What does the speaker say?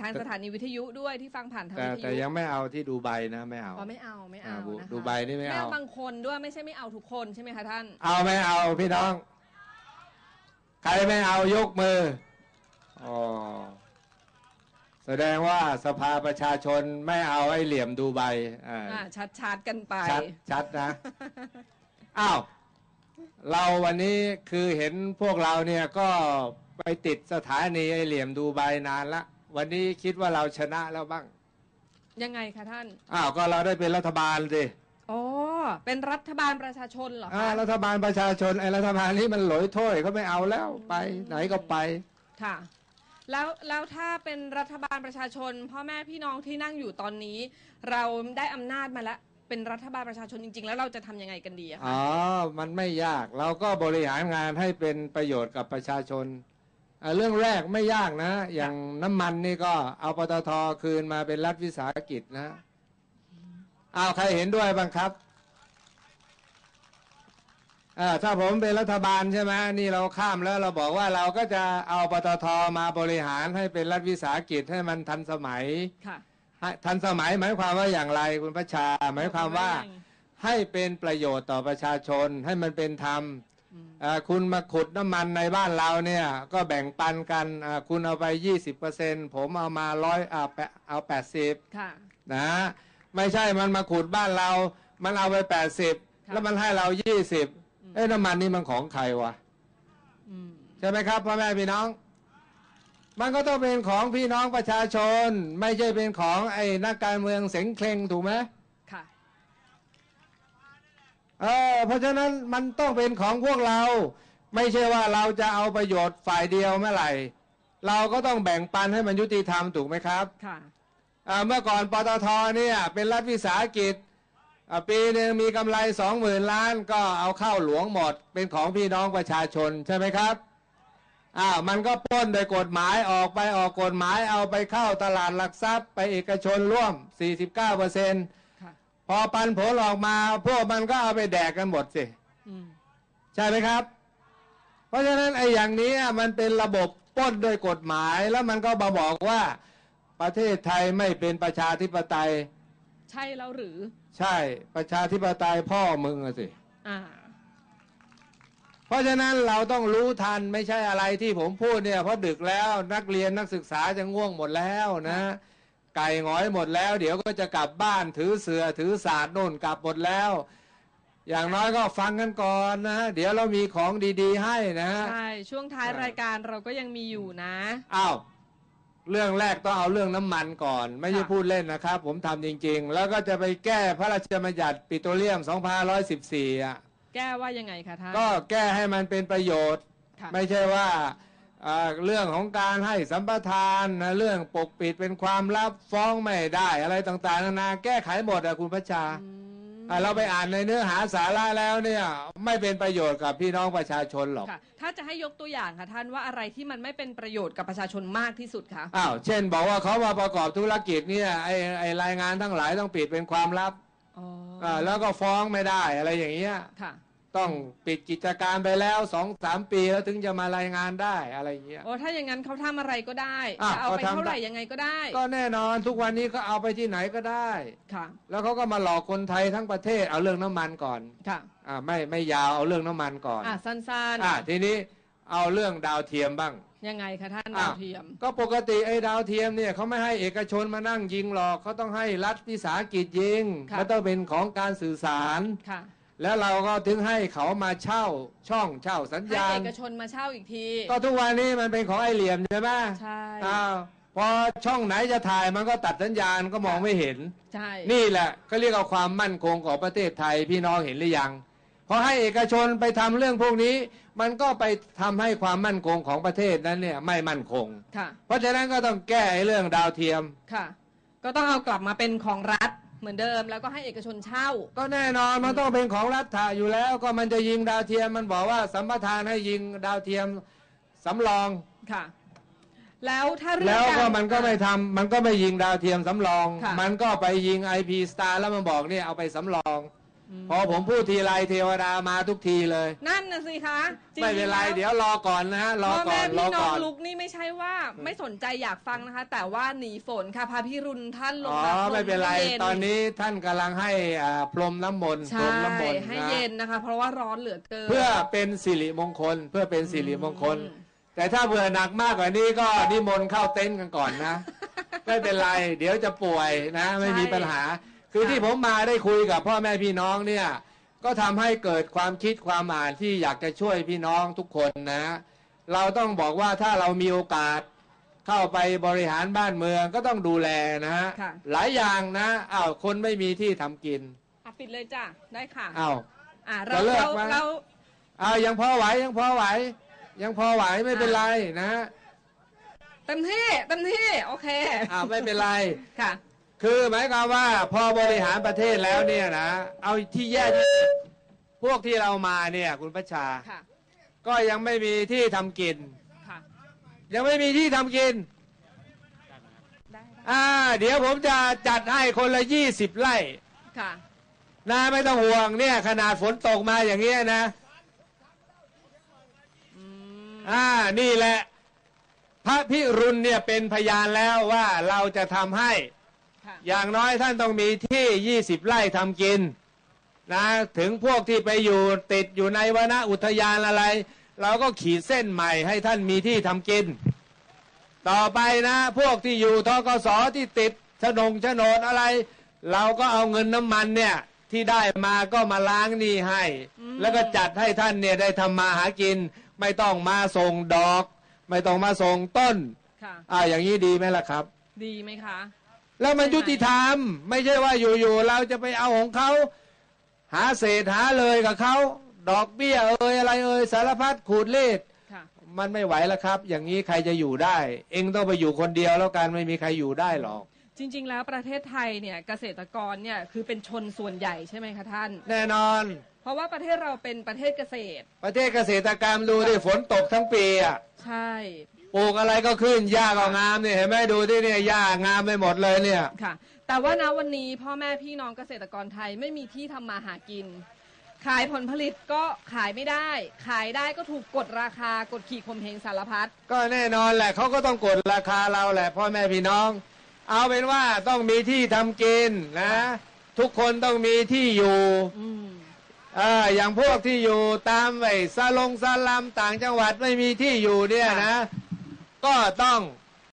ทางสถานีวิทยุด้วยที่ฟังผ่านทางแต่วิทแต่ยุยังไม่เอาที่ดูไบนะไม่เอา อ๋อไม่เอาไม่เอาอ่าดูนะคะดูไบนี่ไม่เอา บางคนด้วยไม่ใช่ไม่เอาทุกคนใช่ไหมคะท่าน เอาไม่เอาพี่น้อง ใครไม่เอายกมืออ๋อแสดงว่าสภาประชาชนไม่เอาไอ้เหลี่ยมดูไบอ่าอ่าชัดชัดๆกันไป ชัดชัดนะ อ้าว เราวันนี้คือเห็นพวกเราเนี่ยก็ไปติดสถานีไอ้เหลี่ยมดูไบนานละ วันนี้คิดว่าเราชนะแล้วบ้าง ยังไงคะท่าน อ้าวก็เราได้เป็นรัฐบาลสิโอ้เป็นรัฐบาลประชาชนเหรออ่าคะรัฐบาลประชาชนไอ้รัฐบาลนี้มันหลอยถ้วยเขาไม่เอาแล้วไปไหนก็ไป ค่ะ แล้วแล้วถ้าเป็นรัฐบาลประชาชน พ่อแม่พี่น้องที่นั่งอยู่ตอนนี้ เราได้อำนาจมาแล้วเป็นรัฐบาลประชาชนจริง ๆ แล้วเราจะทำยังไงกันดีอะคะอ๋อ มันไม่ยาก เราก็บริหารงานให้เป็นประโยชน์กับประชาชนอ่า เรื่องแรกไม่ยากนะ อย่างน้ำมันนี่ก็เอาปตทคืนมาเป็นรัฐวิสาหกิจนะเอาใครเห็นด้วยบ้างครับอ่าถ้าผมเป็นรัฐบาลใช่ไหมนี่เราข้ามแล้วเราบอกว่าเราก็จะเอาปตทมาบริหารให้เป็นรัฐวิสาหกิจให้มันทันสมัยค่ะให้ทันสมัยหมายความว่าอย่างไรคุณประชา หมายความว่าให้เป็นประโยชน์ต่อประชาชนให้มันเป็นธรรมอืมอ่า คุณมาขุดน้ำมันในบ้านเราเนี่ย ก็แบ่งปันกันอ่าคุณเอาไป 20%ผมเอามาร้อยอ่าแปะเอา80ค่ะนะ ไม่ใช่มันมาขุดบ้านเรา มันเอาไป 80 แล้วมันให้เรา 20เอ้ยน้ำมันนี่มันของใครวะอืมใช่ไหมครับพ่อแม่พี่น้อง มันก็ต้องเป็นของพี่น้องประชาชน ไม่ใช่เป็นของไอ้นักการเมืองเสงเคลงถูกไหมค่ะ เออเพราะฉะนั้นมันต้องเป็นของพวกเรา ไม่ใช่ว่าเราจะเอาประโยชน์ฝ่ายเดียวเมื่อไหร่ เราก็ต้องแบ่งปันให้มันยุติธรรมถูกไหมครับค่ะอ่าเมื่อก่อนปตทเนี่ยเป็นรัฐวิสาหกิจอ่าปีหนึ่งมีกำไรสองหมื่นล้านก็เอาเข้าหลวงหมด เป็นของพี่น้องประชาชนใช่ไหมครับอ้าวมันก็ปล้นโดยกฎหมายออกไปออกกฎหมายเอาไปเข้าตลาดหลักทรัพย์ ไปเอกชนร่วม 49เปอร์เซ็นต์ค่ะ พอปันผลออกมาพวกมันก็เอาไปแดกกันหมดสิอืมใช่ไหมครับ เพราะฉะนั้นไอ้อย่างนี้มันเป็นระบบปล้นโดยกฎหมายแล้วมันก็มาบอกว่าประเทศไทยไม่เป็นประชาธิปไตย ใช่แล้วหรือ ใช่ประชาธิปไตยพ่อมึงอะสิอ่าเพราะฉะนั้นเราต้องรู้ทันไม่ใช่อะไรที่ผมพูดเนี่ยเพราะดึกแล้วนักเรียนนักศึกษาจะง่วงหมดแล้วนะ ไก่หงอยหมดแล้ว เดี๋ยวก็จะกลับบ้านถือเสือถือศาสตร์โน่นกลับหมดแล้ว อย่างน้อยก็ฟังกันก่อนนะเดี๋ยวเรามีของดีๆ ให้นะใช่ช่วงท้ายเออรายการเราก็ยังมีอยู่นะอ้าวเรื่องแรกต้องเอาเรื่องน้ำมันก่อน ไม่ใช่ค่ะพูดเล่นนะครับ ผมทำจริง ๆ แล้วก็จะไปแก้พระราชบัญญัติปิโตรเลียม 2514อะแก้ว่ายังไงคะท่านก็แก้ให้มันเป็นประโยชน์ค่ะไม่ใช่ว่าอ่า เรื่องของการให้สัมปทานนะเรื่องปกปิดเป็นความลับฟ้องไม่ได้อะไรต่างๆนานาแก้ไขหมดอะคุณพระชาอืมอะเราไปอ่านในเนื้อหาสาระแล้วเนี่ยไม่เป็นประโยชน์กับพี่น้องประชาชนหรอกค่ะถ้าจะให้ยกตัวอย่างค่ะท่านว่าอะไรที่มันไม่เป็นประโยชน์กับประชาชนมากที่สุดคะอ้าวเช่น บอกว่าเขามาประกอบธุรกิจเนี่ยไอ้ไอ้รายงานทั้งหลายต้องปิดเป็นความลับอ๋ออ่าแล้วก็ฟ้องไม่ได้อะไรอย่างเงี้ยค่ะ ต้องปิดกิจการไปแล้วสองสามปีแล้วถึงจะมารายงานได้อะไรอย่างเงี้ยโอ้ถ้าอย่างนั้นเขาทำอะไรก็ได้อะจะเอาไปก็ทำเท่าไหร่ได้ยังไงก็ได้ ก็แน่นอนทุกวันนี้ก็เอาไปที่ไหนก็ได้ค่ะ แล้วเขาก็มาหลอกคนไทยทั้งประเทศเอาเรื่องน้ำมันก่อนค่ะอ่าไม่ไม่ยาวเอาเรื่องน้ำมันก่อนอะสั้นอ่าทีนี้เอาเรื่องดาวเทียมบ้างๆยังไงคะท่านอะดาวเทียม ก็ปกติไอ้ดาวเทียมเนี่ยเขาไม่ให้เอกชนมานั่งยิงหรอกเขาต้องให้รัฐวิสาหกิจยิงค่ะมันต้องเป็นของการสื่อสารค่ะ แล้วเราก็ถึงให้เขามาเช่าช่องเช่าสัญให้ญาณ เอกชนมาเช่าอีกที ก็ทุกวันนี้มันเป็นของไอ้เหลี่ยมใช่ไหมใช่ อ้าวพอช่องไหนจะถ่ายมันก็ตัดสัญญาณก็มองไม่เห็น ใช่นี่แหละก็เรียกว่าความมั่นคงของประเทศไทยพี่น้องเห็นหรือยังพอให้เอกชนไปทำเรื่องพวกนี้ มันก็ไปทำให้ความมั่นคงของประเทศนั้นเนี่ยไม่มั่นคง ค่ะเพราะฉะนั้นก็ต้องแก้ไอ้เรื่องดาวเทียม ค่ะ ก็ต้องเอากลับมาเป็นของรัฐ เหมือนเดิมแล้วก็ให้เอกชนเช่า ก็แน่นอนมันต้องเป็นของรัฐะอยู่แล้ว ก็มันจะยิงดาวเทียมมันบอกว่าสัมปทานให้ยิงดาวเทียมสำรอง ค่ะ แล้วถ้าเรื่องแล้วก็ารมันก็ไม่ทำมันก็ไม่ยิงดาวเทียมสำรอง ค่ะ มันก็ไปยิง IP Star แล้วมันบอกเนี่ยเอาไปสำรอง พอผมพูดทีไรเทวดามาทุกทีเลย นั่นน่ะสิคะจงๆไม่เป็นไรแล้วเดี๋ยวรอก่อนนะฮะรอพ่อก่อแม่นรอพี่น้อก่งอน ลุกนี่ไม่ใช่ว่าไม่สนใจอยากฟังนะคะ แต่ว่าหนีฝนค่ะพาพี่รุนท่านลงอ๋อมาพรไม่เป็นไรให้ย็ตอนนี้ท่านกำลังให้อ่าพรมน้ำมนต์พรใช่มน้ำมนต์ให้นะเย็นนะคะ เพราะว่าร้อนเหลือเกิน เพื่อเป็นสิริมงคล เพื่อเป็นสิริมงคลอืมแต่ถ้าเบื่อหนักมากกว่านี้ก็นิมนต์เข้าเต็นท์กันก่อนนะ ไม่เป็นไร เดี๋ยวจะป่วยนะ ไม่มีปัญหา คือค่ะที่ผมมาได้คุยกับพ่อแม่พี่น้องเนี่ยก็ทำให้เกิดความคิดความอ่านที่อยากจะช่วยพี่น้องทุกคนนะ เราต้องบอกว่าถ้าเรามีโอกาสเข้าไปบริหารบ้านเมืองก็ต้องดูแลนะฮะค่ะหลายอย่างนะอ้าวคนไม่มีที่ทำกินอะปิดเลยจ้ะได้ค่ะอ้าวอะเราจะเลิกเราไหมเราอ้าวยังพอไหวยังพอไหว ยังพอไหวไม่เป็นไรนะเต็มที่เต็มที่โอเคอ้าวไม่เป็นไรค่ะ คือหมายความว่าพอบริหารประเทศแล้วเนี่ยนะ เอาที่แย่ที่สุดพวกที่เรามาเนี่ย คุณประชา ค่ะ ก็ยังไม่มีที่ทำกิน ค่ะ ยังไม่มีที่ทำกิน ได้ได้อ่า เดี๋ยวผมจะจัดให้คนละยี่สิบไร่ค่ะ นะไม่ต้องห่วงเนี่ย ขนาดฝนตกมาอย่างเงี้ยนะ อืม อ่า นี่แหละ พระพิรุณเนี่ยเป็นพยานแล้วว่าเราจะทำให้ค่ะ อย่างน้อยท่านต้องมีที่20ไร่ทำกินนะถึงพวกที่ไปอยู่ติดอยู่ในวนอุทยานอะไร เราก็ขีดเส้นใหม่ให้ท่านมีที่ทำกิน ต่อไปนะพวกที่อยู่ทกสที่ติดโฉนงโฉนดอะไร เราก็เอาเงินน้ำมันเนี่ยที่ได้มาก็มาล้างหนี้ให้ แล้วก็จัดให้ท่านเนี่ยได้ทำมาหากิน ไม่ต้องมาส่งดอก ไม่ต้องมาส่งต้นค่ะอ่าอย่างนี้ดีไหมล่ะครับ ดีไหมคะ แล้วมันยุติธรรม ไม่ใช่ว่าอยู่ๆเราจะไปเอาของเขาหาเศษหาเลยกับเขาดอกเบี้ยเอ่ยอะไรเอ่ยสารพัดขูดเลดค่ะมันไม่ไหวแล้วครับ อย่างนี้ใครจะอยู่ได้ เองต้องไปอยู่คนเดียวแล้วกันไม่มีใครอยู่ได้หรอก จริง ๆ แล้วประเทศไทยเนี่ยเกษตรกรเนี่ยคือเป็นชนส่วนใหญ่ใช่ไหมคะท่าน แน่นอน เพราะว่าประเทศเราเป็นประเทศเกษตร ประเทศเกษตรกรรมดูดิฝนตกทั้งปีอะใช่ ปลูกอะไรก็ขึ้นหญ้าก็งามเนี่ยเห็นไหมดูที่เนี่ยหญ้างามไปหมดเลยเนี่ย ค่ะ แต่ว่านะวันนี้พ่อแม่พี่น้องเกษตรกรไทยไม่มีที่ทำมาหากิน ขายผลผลิตก็ขายไม่ได้ ขายได้ก็ถูกกดราคากดขี่ข่มเหงสารพัด ก็แน่นอนแหละเขาก็ต้องกดราคาเราแหละพ่อแม่พี่น้อง เอาเป็นว่าต้องมีที่ทำกินนะ ทุกคนต้องมีที่อยู่อืม เอออย่างพวกที่อยู่ตามไอ้ซาลงซาลามต่างจังหวัดไม่มีที่อยู่เนี่ยนะ ก็ต้อง